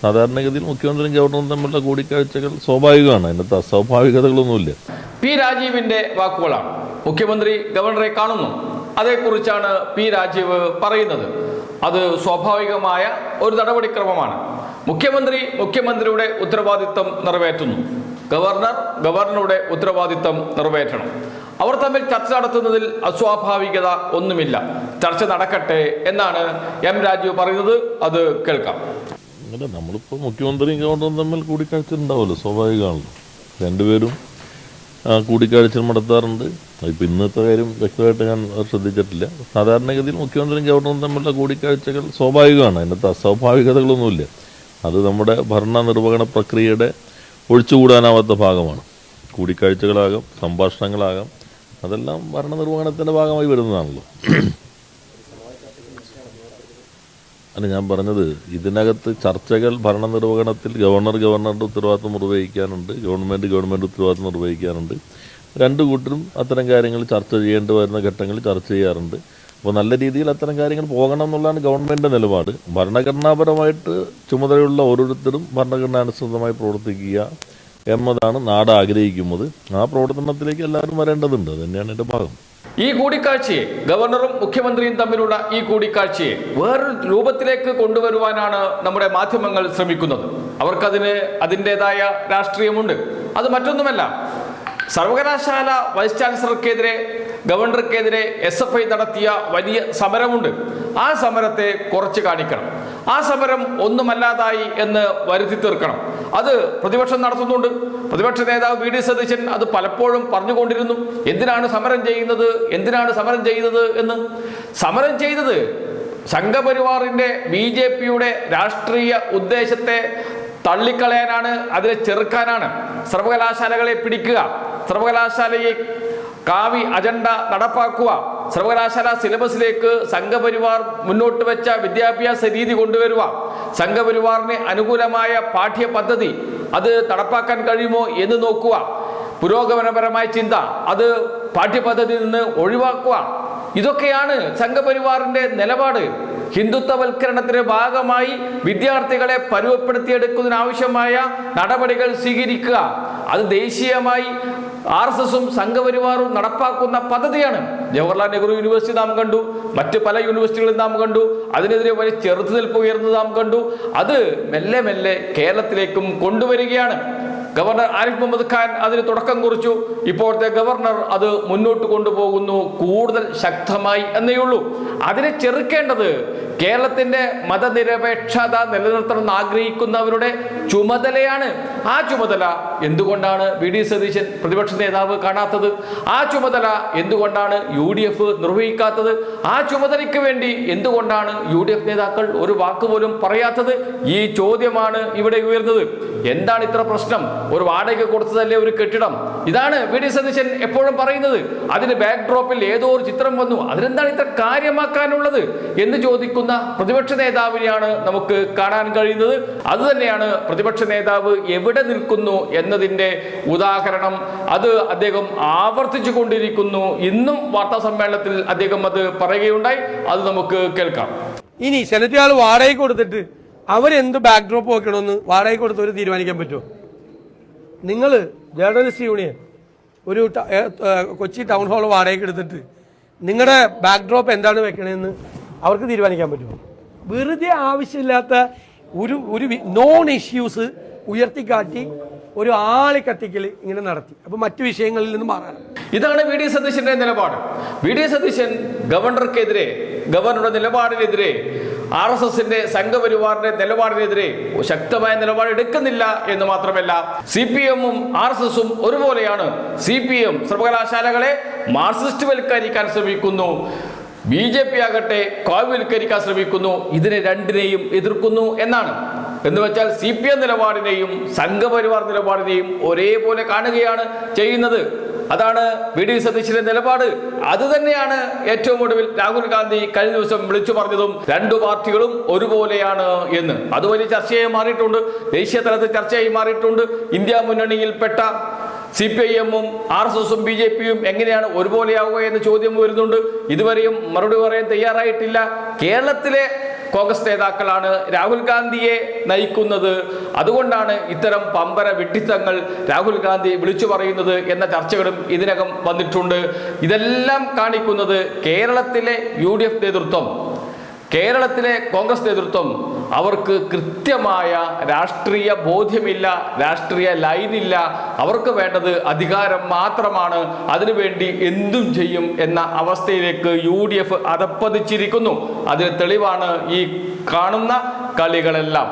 സാധാരണഗതിയിൽ മുഖ്യമന്ത്രിയും ഗവർണറും തമ്മിലുള്ള കൂടിക്കാഴ്ചകൾ സ്വാഭാവികമാണ്. അതിനകത്ത് അസ്വാഭാവികതകളൊന്നുമില്ല. പി രാജീവിന്റെ വാക്കുകളാണ്. മുഖ്യമന്ത്രി ഗവർണറെ കാണുന്നു. അതേക്കുറിച്ചാണ് പി രാജീവ് പറയുന്നത്. അത് സ്വാഭാവികമായ ഒരു നടപടിക്രമമാണ്. മുഖ്യമന്ത്രി മുഖ്യമന്ത്രിയുടെ ഉത്തരവാദിത്തം നിറവേറ്റുന്നു. ഗവർണർ ഗവർണറുടെ ഉത്തരവാദിത്തം നിറവേറ്റണം. അവർ തമ്മിൽ ചർച്ച നടത്തുന്നതിൽ അസ്വാഭാവികത ഒന്നുമില്ല. ചർച്ച നടക്കട്ടെ എന്നാണ് എം രാജീവ് പറയുന്നത്. അത് കേൾക്കാം. അങ്ങനെ നമ്മളിപ്പോൾ മുഖ്യമന്ത്രിയും ഗവർണറും തമ്മിൽ കൂടിക്കാഴ്ച ഉണ്ടാവുമല്ലോ സ്വാഭാവികമാണല്ലോ. രണ്ടുപേരും കൂടിക്കാഴ്ച നടത്താറുണ്ട്. ഇപ്പോൾ ഇന്നത്തെ കാര്യം വ്യക്തമായിട്ട് ഞാൻ ശ്രദ്ധിച്ചിട്ടില്ല. സാധാരണഗതിയിൽ മുഖ്യമന്ത്രിയും ഗവർണറും തമ്മിലുള്ള കൂടിക്കാഴ്ചകൾ സ്വാഭാവികമാണ്. അതിനകത്ത് അസ്വാഭാവികതകളൊന്നുമില്ല. അത് നമ്മുടെ ഭരണ നിർവഹണ പ്രക്രിയയുടെ ഒഴിച്ചുകൂടാനാവാത്ത ഭാഗമാണ്. കൂടിക്കാഴ്ചകളാകാം സംഭാഷണങ്ങളാകാം അതെല്ലാം ഭരണ നിർവഹണത്തിന്റെ ഭാഗമായി വരുന്നതാണല്ലോ. അല്ല ഞാൻ പറഞ്ഞത് ഇതിനകത്ത് ചർച്ചകൾ ഭരണനിർവഹണത്തിൽ ഗവർണർ ഗവർണറുടെ ഉത്തരവാദിത്വം നിർവഹിക്കാനുണ്ട് ഗവൺമെന്റ് ഗവൺമെന്റ് ഉത്തരവാദിത്വം നിർവഹിക്കാനുണ്ട്. രണ്ട് കൂട്ടരും അത്തരം കാര്യങ്ങൾ ചർച്ച ചെയ്യേണ്ടി വരുന്ന ഘട്ടങ്ങളിൽ ചർച്ച ചെയ്യാറുണ്ട്. അപ്പോൾ നല്ല രീതിയിൽ അത്തരം കാര്യങ്ങൾ പോകണം എന്നുള്ളതാണ് ഗവൺമെന്റ് നിലപാട്. ഭരണഘടനാപരമായിട്ട് ചുമതലയുള്ള ഓരോരുത്തരും ഭരണഘടനാനുസൃതമായി പ്രവർത്തിക്കുക എന്നതാണ് നാട് ആഗ്രഹിക്കുന്നത് ആ പ്രവർത്തനത്തിലേക്ക് എല്ലാവരും വരേണ്ടതുണ്ട്. അതുതന്നെയാണ് എന്റെ ഭാഗം. ഈ കൂടിക്കാഴ്ചയെ ഗവർണറും മുഖ്യമന്ത്രിയും തമ്മിലുള്ള ഈ കൂടിക്കാഴ്ചയെ വേറൊരു രൂപത്തിലേക്ക് കൊണ്ടുവരുവാനാണ് നമ്മുടെ മാധ്യമങ്ങൾ ശ്രമിക്കുന്നത്. അവർക്കതിന് അതിന്റെതായ രാഷ്ട്രീയമുണ്ട്. അത് മറ്റൊന്നുമല്ല. സർവകലാശാല വൈസ് ചാൻസലർക്കെതിരെ ഗവർണർക്കെതിരെ എസ് എഫ് ഐ നടത്തിയ വലിയ സമരമുണ്ട്. ആ സമരത്തെ കുറച്ച് കാണിക്കണം. ആ സമരം ഒന്നുമല്ലാതായി എന്ന് വരുത്തി തീർക്കണം. അത് പ്രതിപക്ഷം നടത്തുന്നുണ്ട്. പ്രതിപക്ഷ നേതാവ് വി ഡി സതീശൻ അത് പലപ്പോഴും പറഞ്ഞുകൊണ്ടിരുന്നു. എന്തിനാണ് സമരം ചെയ്യുന്നത്? എന്തിനാണ് സമരം ചെയ്യുന്നത് എന്ന്. സമരം ചെയ്തത് സംഘപരിവാറിന്റെ ബി ജെ പിയുടെ രാഷ്ട്രീയ ഉദ്ദേശത്തെ തള്ളിക്കളയാനാണ് അതിനെ ചെറുക്കാനാണ്. സർവകലാശാലകളെ പിടിക്കുക സർവകലാശാലയെ കാവി അജണ്ട നടപ്പാക്കുക. സർവകലാശാല സിലബസിലേക്ക് സംഘപരിവാർ മുന്നോട്ട് വെച്ച വിദ്യാഭ്യാസ രീതി കൊണ്ടുവരിക. സംഘപരിവാറിന് അനുകൂലമായ പാഠ്യപദ്ധതി അത് നടപ്പാക്കാൻ കഴിയുമോ എന്ന് നോക്കുക. പുരോഗമനപരമായ ചിന്ത അത് പാഠ്യപദ്ധതിയിൽ നിന്ന് ഒഴിവാക്കുക. ഇതൊക്കെയാണ് സംഘപരിവാറിന്റെ നിലപാട്. ഹിന്ദുത്വവൽക്കരണത്തിന്റെ ഭാഗമായി വിദ്യാർത്ഥികളെ പരുവപ്പെടുത്തിയെടുക്കുന്നതിനാവശ്യമായ നടപടികൾ സ്വീകരിക്കുക. അത് ദേശീയമായി ആർ എസ് എസും സംഘപരിവാറും നടപ്പാക്കുന്ന പദ്ധതിയാണ്. ജവഹർലാൽ നെഹ്റു യൂണിവേഴ്സിറ്റി നാം കണ്ടു. മറ്റ് പല യൂണിവേഴ്സിറ്റികളും നാം കണ്ടു. അതിനെതിരെ വലിയ ചെറുത്തുനിൽപ്പ് ഉയർന്നത് നാം കണ്ടു. അത് മെല്ലെ മെല്ലെ കേരളത്തിലേക്കും കൊണ്ടുവരികയാണ്. ഗവർണർ ആരിഫ് മുഹമ്മദ് ഖാൻ അതിന് തുടക്കം കുറിച്ചു. ഇപ്പോഴത്തെ ഗവർണർ അത് മുന്നോട്ട് കൊണ്ടുപോകുന്നു. കൂടുതൽ ശക്തമായി എന്നേ ഉള്ളൂ. അതിനെ ചെറുക്കേണ്ടത് കേരളത്തിന്റെ മതനിരപേക്ഷത നിലനിർത്തണം എന്ന് ആഗ്രഹിക്കുന്നവരുടെ ചുമതലയാണ്. ആ ചുമതല എന്തുകൊണ്ടാണ് വി ഡി സതീശൻ പ്രതിപക്ഷ നേതാവ് കാണാത്തത്? ആ ചുമതല എന്തുകൊണ്ടാണ് യു ഡി എഫ് നിർവഹിക്കാത്തത്? ആ ചുമതലയ്ക്ക് വേണ്ടി എന്തുകൊണ്ടാണ് യു ഡി എഫ് നേതാക്കൾ ഒരു വാക്കുപോലും പറയാത്തത്? ഈ ചോദ്യമാണ് ഇവിടെ ഉയർന്നത്. എന്താണ് ഇത്ര പ്രശ്നം? ഒരു വാടക കൊടുത്തതല്ലേ ഒരു കെട്ടിടം? ഇതാണ് വി ഡി സതീശൻ എപ്പോഴും പറയുന്നത്. അതിന് ബാക്ക് ഡ്രോപ്പിൽ ഏതോ ഒരു ചിത്രം വന്നു. അതിനെന്താണ് ഇത്ര കാര്യമാക്കാനുള്ളത് എന്ന് ചോദിക്കുന്ന പ്രതിപക്ഷ നേതാവിനെയാണ് നമുക്ക് കാണാൻ കഴിയുന്നത്. അത് തന്നെയാണ് പ്രതിപക്ഷ നേതാവ് എവിടെ നിൽക്കുന്നു എന്നതിന്റെ ഉദാഹരണം അത് അദ്ദേഹം ആവർത്തിച്ചു കൊണ്ടിരിക്കുന്നു. ഇന്നും വാർത്താ സമ്മേളനത്തിൽ അദ്ദേഹം അത് പറയുകയുണ്ടായി. അത് നമുക്ക് കേൾക്കാം. ഇനി സെനറ്റുകാർ വാടകയ്ക്ക് കൊടുത്തിട്ട് അവരെന്ത് ബാക്ക്ഡ്രോപ്പ് വെക്കണമെന്ന് വാടകയ്ക്ക് കൊടുത്തവർ തീരുമാനിക്കാൻ പറ്റുമോ? നിങ്ങൾ ജേർണലിസ്റ്റ് യൂണിയൻ ഒരു കൊച്ചി ടൗൺ ഹാൾ വാടകയ്ക്ക് എടുത്തിട്ട് നിങ്ങളുടെ ബാക്ക്ഡ്രോപ്പ് എന്താണ് വെക്കണമെന്ന് അവർക്ക് തീരുമാനിക്കാൻ പറ്റുമോ? വെറുതെ ആവശ്യമില്ലാത്ത ഒരു ഒരു നോൺ ഇഷ്യൂസ് ഉയർത്തിക്കാട്ടി ഒരു ആളി കത്തിക്കൽ ഇങ്ങനെ നടത്തി. അപ്പോൾ മറ്റു വിഷയങ്ങളിൽ നിന്ന് മാറാനും ഇതാണ് വി ഡി സതീശന്റെ നിലപാട്. വി ഡി സതീശൻ ഗവർണർക്കെതിരെ ഗവർണറുടെ നിലപാടിനെതിരെ ആർ എസ് എസിന്റെ സംഘപരിവാറിന്റെ നിലപാടിനെതിരെ ശക്തമായ നിലപാട് എടുക്കുന്നില്ല എന്ന് മാത്രമല്ല സി പി എമ്മും ആർ എസ് എസും ഒരുപോലെയാണ് സി പി എം സർവകലാശാലകളെ മാർക്സിസ്റ്റ് വൽക്കരിക്കാൻ ശ്രമിക്കുന്നു ബി ജെ പി ആകട്ടെ കാവ്യവൽക്കരിക്കാൻ ശ്രമിക്കുന്നു ഇതിനെ രണ്ടിനെയും എതിർക്കുന്നു എന്നാണ്. എന്ന് വെച്ചാൽ സി പി എം നിലപാടിനെയും സംഘപരിവാർ നിലപാടിനെയും ഒരേപോലെ കാണുകയാണ് ചെയ്യുന്നത്. അതാണ് വി ഡി സതീശിന്റെ നിലപാട്. അത് തന്നെയാണ് ഏറ്റവും ഒടുവിൽ രാഹുൽ ഗാന്ധി കഴിഞ്ഞ ദിവസം വിളിച്ചു പറഞ്ഞതും രണ്ടു പാർട്ടികളും ഒരുപോലെയാണ് എന്ന്. അത് വലിയ ചർച്ചയായി മാറിയിട്ടുണ്ട്. ദേശീയ തലത്തിൽ ചർച്ചയായി മാറിയിട്ടുണ്ട്. ഇന്ത്യ മുന്നണിയിൽപ്പെട്ട സി പി ഐ എമ്മും ആർ എസ് എസും ബി ജെ പിയും എങ്ങനെയാണ് ഒരുപോലെയാവുക എന്ന ചോദ്യം വരുന്നുണ്ട് ഇതുവരെയും മറുപടി പറയാൻ തയ്യാറായിട്ടില്ല. കേരളത്തിലെ കോൺഗ്രസ് നേതാക്കളാണ് രാഹുൽ ഗാന്ധിയെ നയിക്കുന്നത്. അതുകൊണ്ടാണ് ഇത്തരം പമ്പര വിഡ്ഢിത്തങ്ങൾ രാഹുൽ ഗാന്ധി വിളിച്ചു പറയുന്നത് എന്ന ചർച്ചകളും ഇതിനകം വന്നിട്ടുണ്ട്. ഇതെല്ലാം കാണിക്കുന്നത് കേരളത്തിലെ യു നേതൃത്വം കേരളത്തിലെ കോൺഗ്രസ് നേതൃത്വം അവർക്ക് കൃത്യമായ രാഷ്ട്രീയ ബോധ്യമില്ല രാഷ്ട്രീയ ലൈനില്ല. അവർക്ക് വേണ്ടത് അധികാരം മാത്രമാണ്. അതിനുവേണ്ടി എന്തും ചെയ്യും എന്ന അവസ്ഥയിലേക്ക് യു ഡി എഫ് അതപ്പതിച്ചിരിക്കുന്നു. അതിന് തെളിവാണ് ഈ കാണുന്ന കളികളെല്ലാം.